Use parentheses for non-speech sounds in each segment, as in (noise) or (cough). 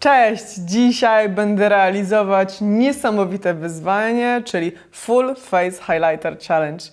Cześć! Dzisiaj będę realizować niesamowite wyzwanie, czyli Full Face Highlighter Challenge.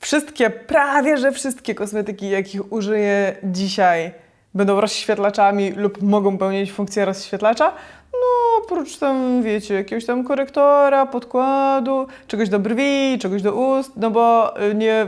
Wszystkie, prawie że wszystkie kosmetyki, jakich użyję dzisiaj, będą rozświetlaczami lub mogą pełnić funkcję rozświetlacza. No, oprócz tam, wiecie, jakiegoś tam korektora, podkładu, czegoś do brwi, czegoś do ust, no bo y, nie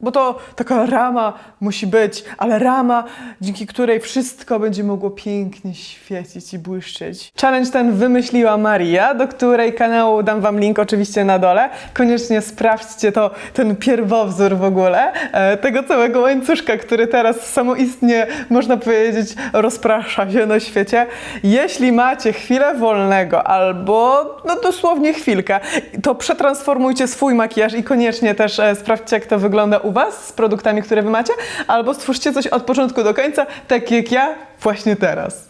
bo to taka rama musi być, ale rama, dzięki której wszystko będzie mogło pięknie świecić i błyszczeć. Challenge ten wymyśliła Maria, do której kanału dam wam link oczywiście na dole. Koniecznie sprawdźcie to, ten pierwowzór w ogóle, e, tego całego łańcuszka, który teraz samoistnie, można powiedzieć, rozprasza się na świecie. Jeśli macie chwilę wolnego albo no dosłownie chwilkę, to przetransformujcie swój makijaż i koniecznie też e, sprawdźcie, jak to wygląda u Was z produktami, które Wy macie, albo stwórzcie coś od początku do końca, tak jak ja właśnie teraz.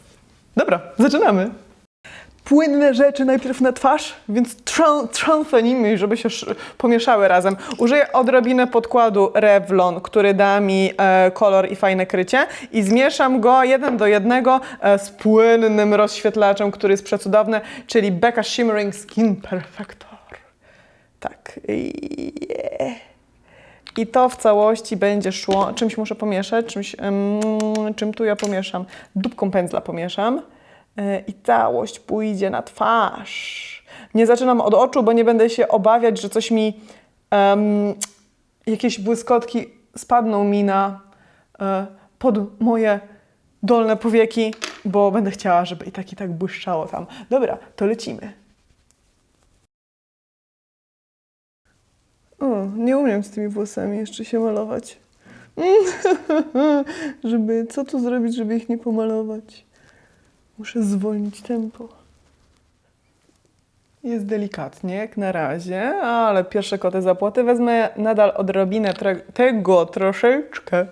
Dobra, zaczynamy. Płynne rzeczy najpierw na twarz, więc trącę nimi, żeby się sz- pomieszały razem. Użyję odrobinę podkładu Revlon, który da mi e, kolor i fajne krycie i zmieszam go jeden do jednego e, z płynnym rozświetlaczem, który jest przecudowny, czyli Becca Shimmering Skin Perfector. Tak. Yeah. I to w całości będzie szło. Czymś muszę pomieszać, czymś, czym tu ja pomieszam? Dupką pędzla pomieszam. E, I całość pójdzie na twarz. Nie zaczynam od oczu, bo nie będę się obawiać, że coś mi, jakieś błyskotki spadną mi na, e, pod moje dolne powieki, bo będę chciała, żeby i tak i tak błyszczało tam. Dobra, to lecimy. Nie umiem z tymi włosami jeszcze się malować. (laughs) żeby, co tu zrobić, żeby ich nie pomalować? Muszę zwolnić tempo. Jest delikatnie, jak na razie, ale pierwsze koty zapłaty wezmę nadal odrobinę tego troszeczkę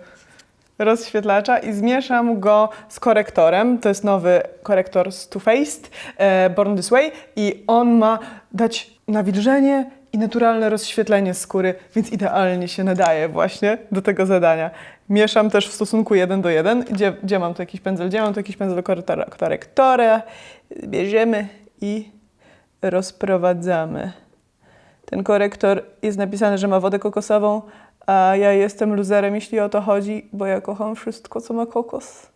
rozświetlacza i zmieszam go z korektorem. To jest nowy korektor z Too Faced, e, Born This Way i on ma dać nawilżenie i naturalne rozświetlenie skóry, więc idealnie się nadaje właśnie do tego zadania. Mieszam też w stosunku 1 do 1. Gdzie, gdzie mam tu jakiś pędzel? Gdzie mam tu jakiś pędzel korektora? Bierzemy i rozprowadzamy. Ten korektor jest napisany, że ma wodę kokosową, a ja jestem luzerem, jeśli o to chodzi, bo ja kocham wszystko, co ma kokos.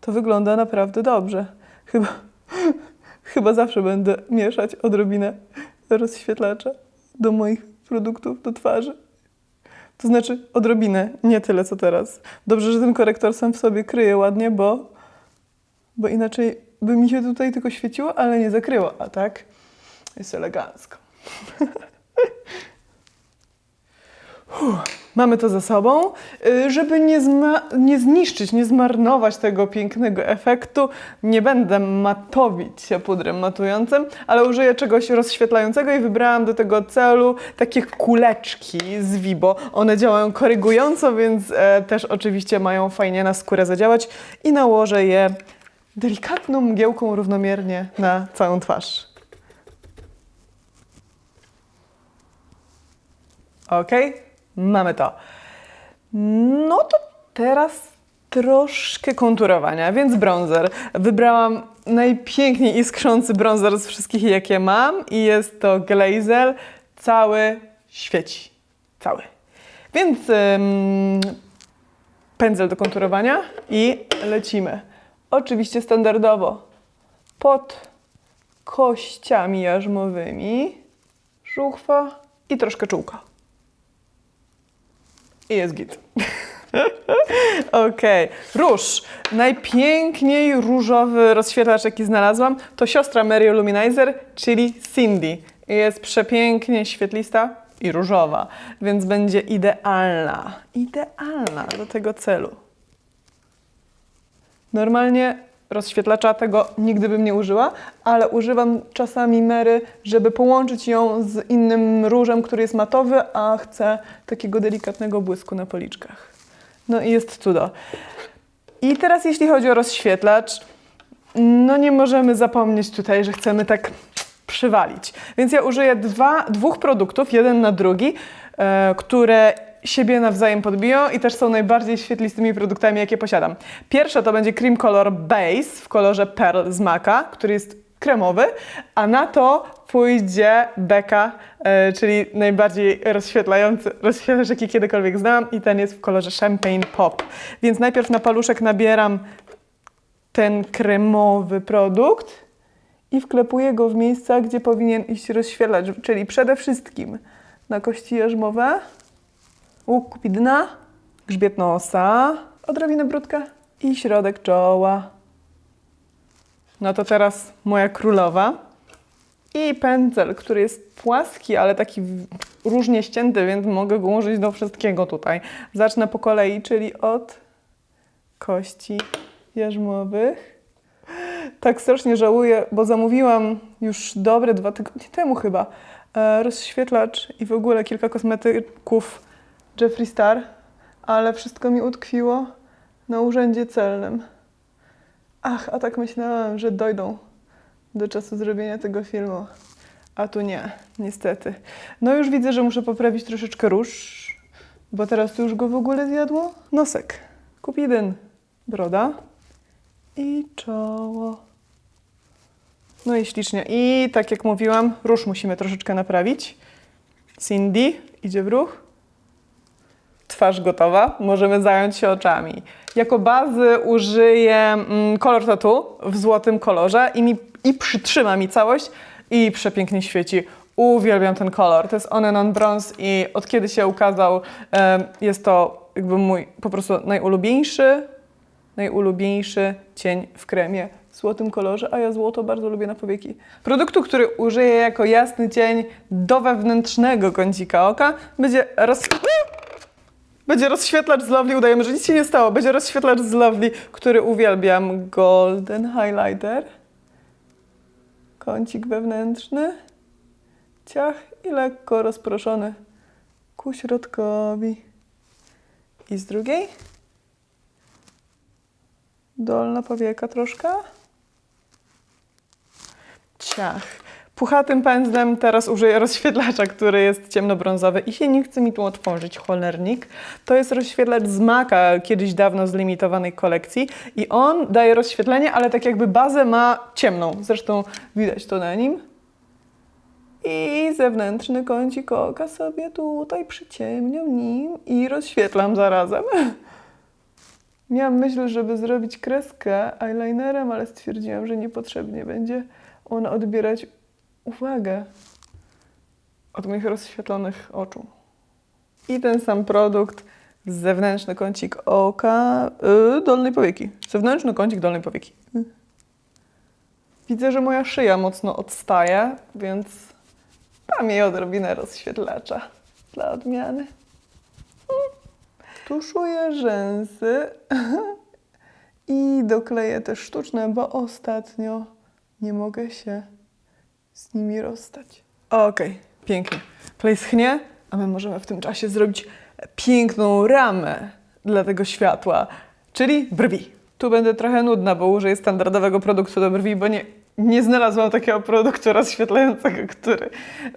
To wygląda naprawdę dobrze. Chyba, (laughs) chyba zawsze będę mieszać odrobinę rozświetlacza do moich produktów do twarzy. To znaczy odrobinę, nie tyle co teraz. Dobrze, że ten korektor sam w sobie kryje ładnie, bo, bo inaczej by mi się tutaj tylko świeciło, ale nie zakryło, a tak jest elegancko. (laughs) Mamy to za sobą. Y, Żeby nie, nie zniszczyć, nie zmarnować tego pięknego efektu, nie będę matowić się pudrem matującym, ale użyję czegoś rozświetlającego i wybrałam do tego celu takie kuleczki z Vibo. One działają korygująco, więc e, też oczywiście mają fajnie na skórę zadziałać i nałożę je delikatną mgiełką równomiernie na całą twarz. Ok, mamy to. No to teraz troszkę konturowania, więc bronzer. Wybrałam najpiękniej iskrzący bronzer z wszystkich, jakie mam i jest to Glazel. Cały świeci. Cały. Więc ym, pędzel do konturowania i lecimy. Oczywiście standardowo pod kościami jarzmowymi, żuchwa i troszkę czułka. I jest git. (laughs) Okej. Róż. Najpiękniej różowy rozświetlacz, jaki znalazłam, to siostra Mary Luminizer, czyli Cindy. Jest przepięknie świetlista i różowa, więc będzie idealna. Idealna do tego celu. Normalnie rozświetlacza tego nigdy bym nie użyła, ale używam czasami Mary, żeby połączyć ją z innym różem, który jest matowy, a chcę takiego delikatnego błysku na policzkach. No i jest cudo. I teraz jeśli chodzi o rozświetlacz, no nie możemy zapomnieć tutaj, że chcemy tak przywalić. Więc ja użyję dwa, dwóch produktów, jeden na drugi, e, które siebie nawzajem podbiją i też są najbardziej świetlistymi produktami, jakie posiadam. Pierwsza to będzie Cream Color Base w kolorze Pearl z Maka, który jest kremowy, a na to pójdzie Becca, e, czyli najbardziej rozświetlający (laughs) rozświetlacz, jaki kiedykolwiek znałam i ten jest w kolorze Champagne Pop. Więc najpierw na paluszek nabieram ten kremowy produkt i wklepuję go w miejsca, gdzie powinien iść rozświetlacz, czyli przede wszystkim na kości jarzmowe, łuk kupidna, grzbiet nosa, odrobinę brudka i środek czoła. No to teraz moja królowa. I pędzel, który jest płaski, ale taki różnie ścięty, więc mogę go użyć do wszystkiego tutaj. Zacznę po kolei, czyli od kości jarzmowych. Tak strasznie żałuję, bo zamówiłam już dobre dwa tygodnie temu chyba e, rozświetlacz i w ogóle kilka kosmetyków Jeffree Star, ale wszystko mi utkwiło na urzędzie celnym. Ach, a tak myślałam, że dojdą do czasu zrobienia tego filmu. A tu nie, niestety. No już widzę, że muszę poprawić troszeczkę róż, bo teraz to już go w ogóle zjadło. Nosek, kupidyn, broda i czoło. No i ślicznie. I tak jak mówiłam, róż musimy troszeczkę naprawić. Cindy idzie w ruch. Twarz gotowa, możemy zająć się oczami. Jako bazy użyję mm, kolor tattoo w złotym kolorze i, mi, i przytrzyma mi całość i przepięknie świeci. Uwielbiam ten kolor. To jest On and On Bronze i od kiedy się ukazał, jest to jakby mój po prostu najulubieńszy, najulubieńszy cień w kremie w złotym kolorze, a ja złoto bardzo lubię na powieki. Produktu, który użyję jako jasny cień do wewnętrznego kącika oka, będzie roz... Będzie rozświetlacz z Lovely, udajemy, że nic się nie stało. Będzie rozświetlacz z Lovely, który uwielbiam. Golden Highlighter. Kącik wewnętrzny. Ciach i lekko rozproszony ku środkowi. I z drugiej. Dolna powieka troszkę. Ciach. Puchatym pędzlem teraz użyję rozświetlacza, który jest ciemnobrązowy i się nie chce mi tu otworzyć, cholernik. To jest rozświetlacz z Maka, kiedyś dawno z limitowanej kolekcji i on daje rozświetlenie, ale tak jakby bazę ma ciemną. Zresztą widać to na nim. I zewnętrzny kącik oka sobie tutaj przyciemniam nim i rozświetlam zarazem. Miałam myśl, żeby zrobić kreskę eyelinerem, ale stwierdziłam, że niepotrzebnie będzie on odbierać uwagę od moich rozświetlonych oczu. I ten sam produkt, zewnętrzny kącik oka, yy, dolnej powieki. Zewnętrzny kącik dolnej powieki. Y. Widzę, że moja szyja mocno odstaje, więc dam jej odrobinę rozświetlacza dla odmiany. Mm. Tuszuję rzęsy (laughs) i dokleję też sztuczne, bo ostatnio nie mogę się z nimi rozstać. Okej, pięknie. Klej schnie, a my możemy w tym czasie zrobić piękną ramę dla tego światła, czyli brwi. Tu będę trochę nudna, bo użyję standardowego produktu do brwi, bo nie, nie znalazłam takiego produktu rozświetlającego, który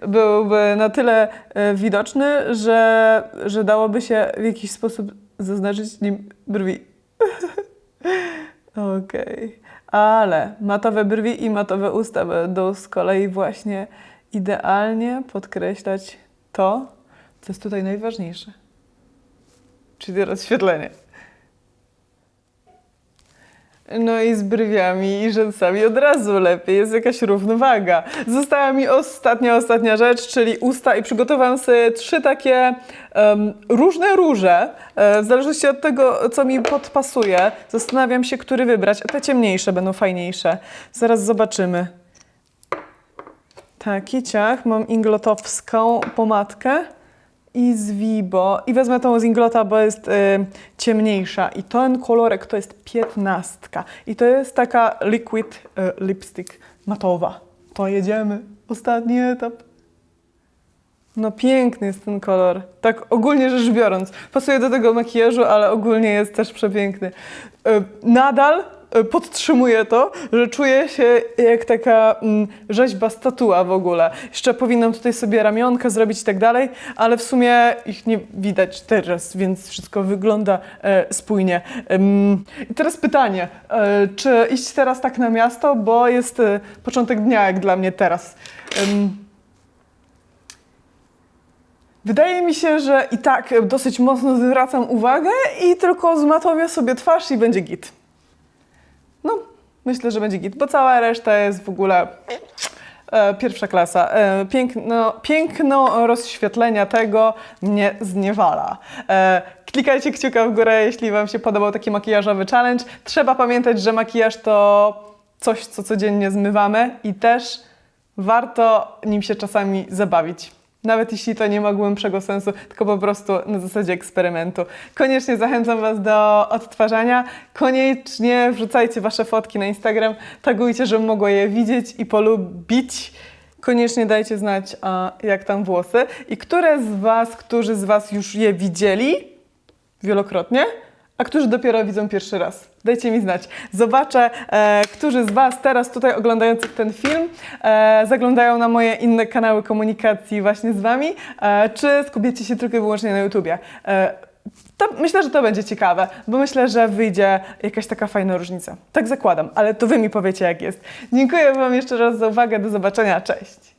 byłby na tyle e, widoczny, że, że dałoby się w jakiś sposób zaznaczyć nim brwi. (laughs) Okej. Ale matowe brwi i matowe usta będą z kolei właśnie idealnie podkreślać to, co jest tutaj najważniejsze. Czyli rozświetlenie. No i z brwiami i rzęsami od razu lepiej, jest jakaś równowaga. Została mi ostatnia, ostatnia rzecz, czyli usta i przygotowałam sobie trzy takie em, różne róże, e, w zależności od tego, co mi podpasuje. Zastanawiam się, który wybrać, te ciemniejsze będą fajniejsze. Zaraz zobaczymy. Taki ciach, mam inglotowską pomadkę i z Vibo. I wezmę tą z Inglota, bo jest y, ciemniejsza. I ten kolorek to jest piętnastka. I to jest taka liquid y, lipstick matowa. To jedziemy. Ostatni etap. No piękny jest ten kolor. Tak ogólnie rzecz biorąc. Pasuje do tego makijażu, ale ogólnie jest też przepiękny. Y, nadal e, podtrzymuję to, że czuję się jak taka mm, rzeźba statua w ogóle. Jeszcze powinnam tutaj sobie ramionka zrobić i tak dalej, ale w sumie ich nie widać teraz, więc wszystko wygląda e, spójnie. I teraz pytanie, e, czy iść teraz tak na miasto, bo jest e, początek dnia jak dla mnie teraz. Wydaje mi się, że i tak dosyć mocno zwracam uwagę i tylko zmatowię sobie twarz i będzie git. Myślę, że będzie git, bo cała reszta jest w ogóle e, pierwsza klasa. E, piękno, piękno rozświetlenia tego mnie zniewala. E, klikajcie kciuka w górę, jeśli Wam się podobał taki makijażowy challenge. Trzeba pamiętać, że makijaż to coś, co codziennie zmywamy i też warto nim się czasami zabawić. Nawet jeśli to nie ma głębszego sensu, tylko po prostu na zasadzie eksperymentu. Koniecznie zachęcam Was do odtwarzania. Koniecznie wrzucajcie Wasze fotki na Instagram, tagujcie, żebym mogła je widzieć i polubić. Koniecznie dajcie znać, a, jak tam włosy. I które z Was, którzy z Was już je widzieli wielokrotnie, a którzy dopiero widzą pierwszy raz. Dajcie mi znać. Zobaczę, e, którzy z Was teraz tutaj oglądających ten film e, zaglądają na moje inne kanały komunikacji właśnie z Wami, e, czy skupicie się tylko i wyłącznie na YouTubie. E, to myślę, że to będzie ciekawe, bo myślę, że wyjdzie jakaś taka fajna różnica. Tak zakładam, ale to Wy mi powiecie, jak jest. Dziękuję Wam jeszcze raz za uwagę. Do zobaczenia. Cześć!